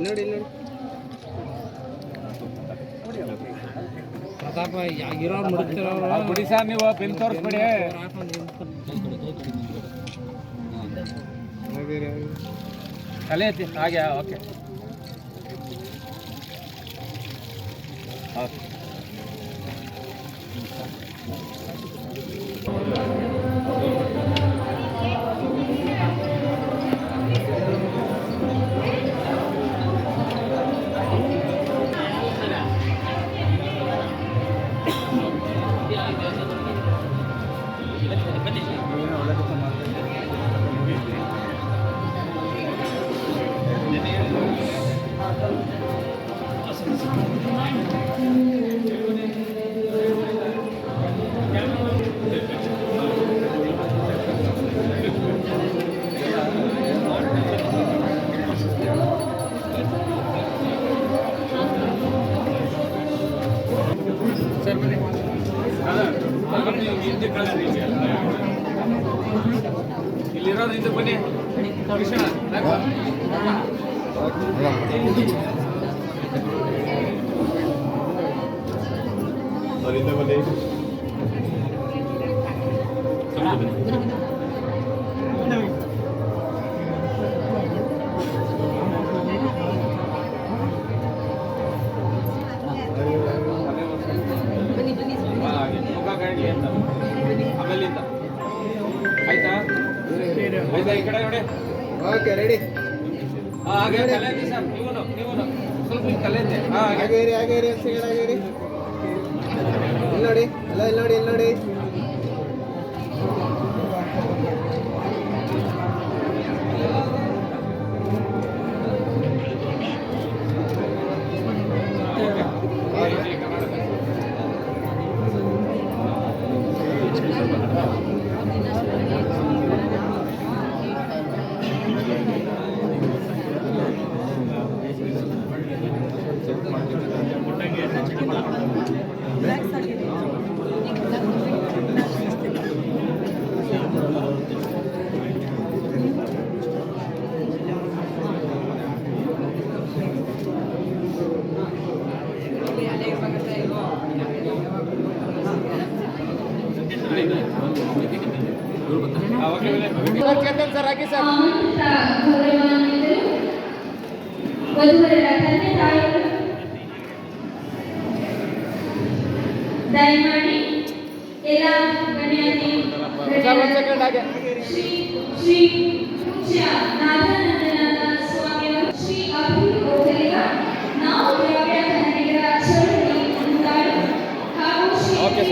ನೋಡಿ ಇಲ್ಲಿ ಪ್ರತಾಪ ಇರೋರು ಮುಡುಕ್ತಿರೋರು ಬಿಡಿ ಸರ್ ನೀವು ಪಿನ್ ತೋರಿಸ್ಬಿಡಿ. ತಲೆ ಐತಿ ಹಾಗೆ ಓಕೆ. ಓಕೆ. ಹಿಂದಕ್ಕೆ ಕಳಿಸ್ರಿ. ಇಲ್ಲಿರೋದು ಹಿಂದಕ್ಕೆ ಬನ್ನಿ. ಕೃಷ್ಣ ರಾಘವ. ಹಾ, ಹಾಗೆ ಸರ್ ನೀವು ನೀವು ಸ್ವಲ್ಪ ಹಾ ಇಲ್ಲಿ ನೋಡಿ ಎಲ್ಲ ಇಲ್ಲಿ ನೋಡಿ ಇಲ್ಲ ನೋಡಿ. દાઈ માટે એલા ગણ્યાજી શ્રી શ્રી શ્યા નાથાનંદના સ્વામી શ્રી અભિ ઓખલેકા નામ વ્યાખ્યા ધનગર અક્ષર ની અંતાડ ખાવું શ્રી ઓકે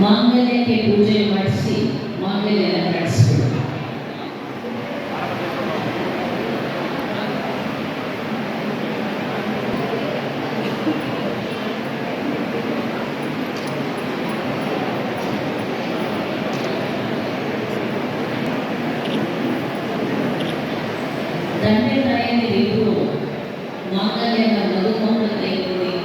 ಮಾಂಗಲ್ಯಕ್ಕೆ ಪೂಜೆ ಮಾಡಿಸಿ ಮಾಂಗಲ್ಯ ನಡೆಸಬೇಕು ತಂದೆ ತಾಯಿಯಲ್ಲಿ ಮಾಂಗಲ್ಯವನ್ನು ಮದುಕೊಂಡು ಕೈಗೊಂಡು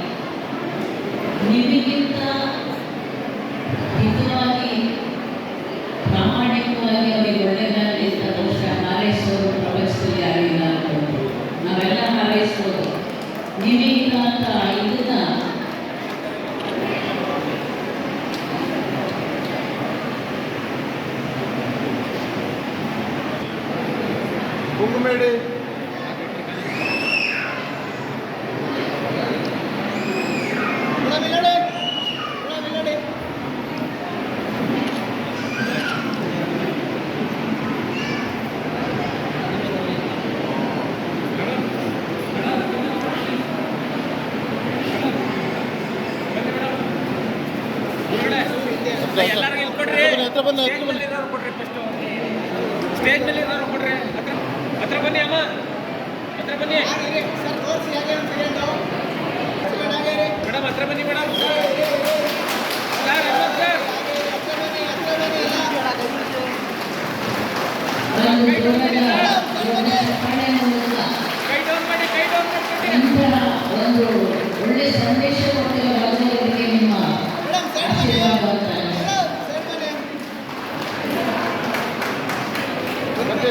దుర్మేడి ಎಲ್ಲರಿಗೂ ಕೊಡ್ರಿ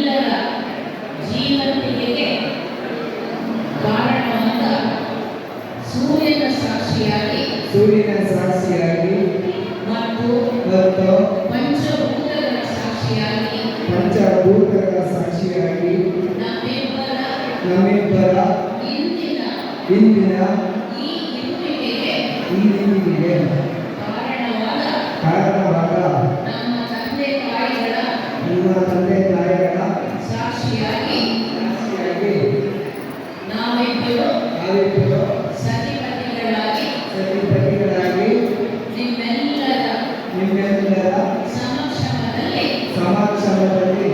ನಮ್ಮೆಲ್ಲರ ಜೀವನಕ್ಕೆ ಕಾರಣವಾದ ಸೂರ್ಯನ ಸಾಕ್ಷಿಯಾಗಿ ಸೂರ್ಯನ ಸಾಕ್ಷಿಯಾಗಿ ಮತ್ತು ಮತ್ತು ಪಂಚಭೂತಗಳ ಸಾಕ್ಷಿಯಾಗಿ ಪಂಚಭೂತಗಳ ಸಾಕ್ಷಿಯಾಗಿ ನಮ್ಮೆಬ್ಬರ ನಮ್ಮೆಬ್ಬರ ಇಂದಿನ ಇಂದಿನ ಈ ಇರುವಿಕೆಗೆ ಈ సమావేశాలు పెట్టి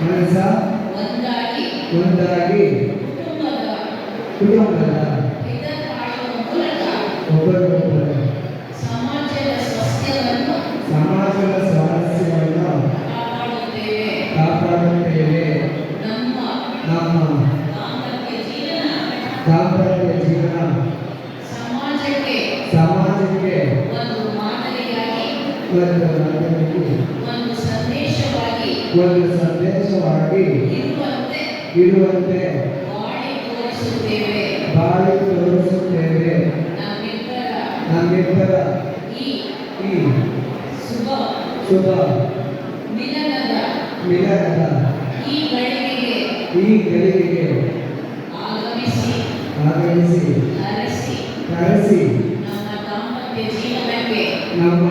ಮನಸ್ಸ? ಒಂದಾಗಿ ಕುಟುಂಬದ ಒಬ್ಬರೊಬ್ಬರ ಸಮಾಜದ ಸ್ವಾರಸ್ಯವನ್ನು ಕಾಪಾಡುತ್ತೇವೆ. ನಮ್ಮ ದಾಂಪತ್ಯ ಜೀವನ. ಸಮಾಜಕ್ಕೆ ಒಂದು ಮಾದರಿಯಾಗಿ ಒಂದು ಸಂದೇಶವಾಗಿ ಇರುವಂತೆ ಬಾಳಿ ತೋರಿಸುತ್ತೇವೆ. ನಮ್ಮಿಬ್ಬರ ಈ ಶುಭ ಶುಭ ಮಿಲನದ ಈ ಗಳಿಗೆಗೆ ಆಗಮಿಸಿ ಕರೆಸಿ ನಮ್ಮ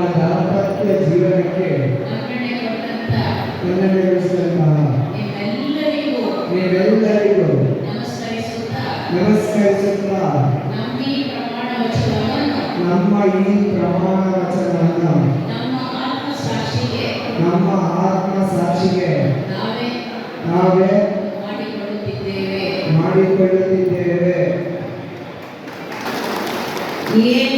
ನೀವೆಲ್ಲರಿಗೂ ನಮಸ್ಕರಿಸುತ್ತಾ. ನಮ್ಮ ಈ ಪ್ರಮಾಣ ವಚನವನ್ನು ನಮ್ಮ ಆತ್ಮ ಸಾಕ್ಷಿಗೆ ನಾವೇ.